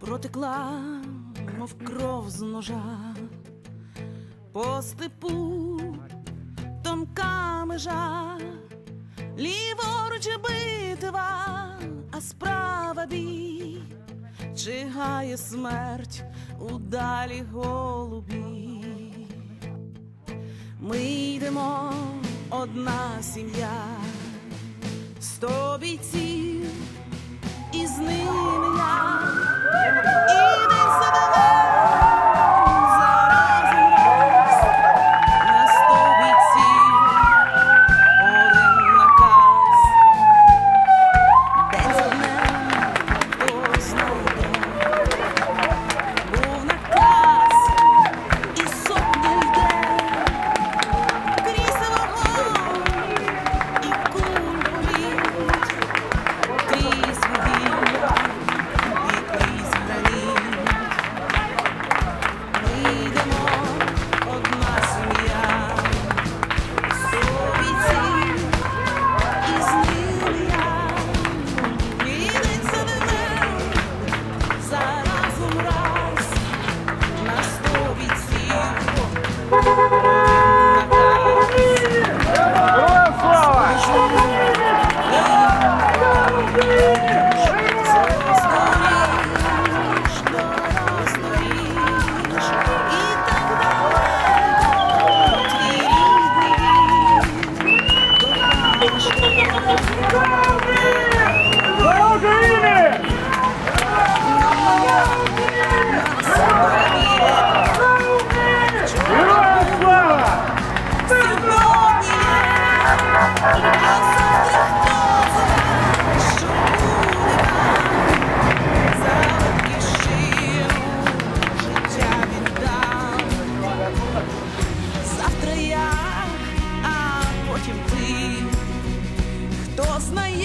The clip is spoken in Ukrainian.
Протекла, мов кров з ножа, по степу тонка межа, ліворуч битва, а справа бій, чигає смерть у далі голубі. Ми йдемо одна сім'я, сто бійців, my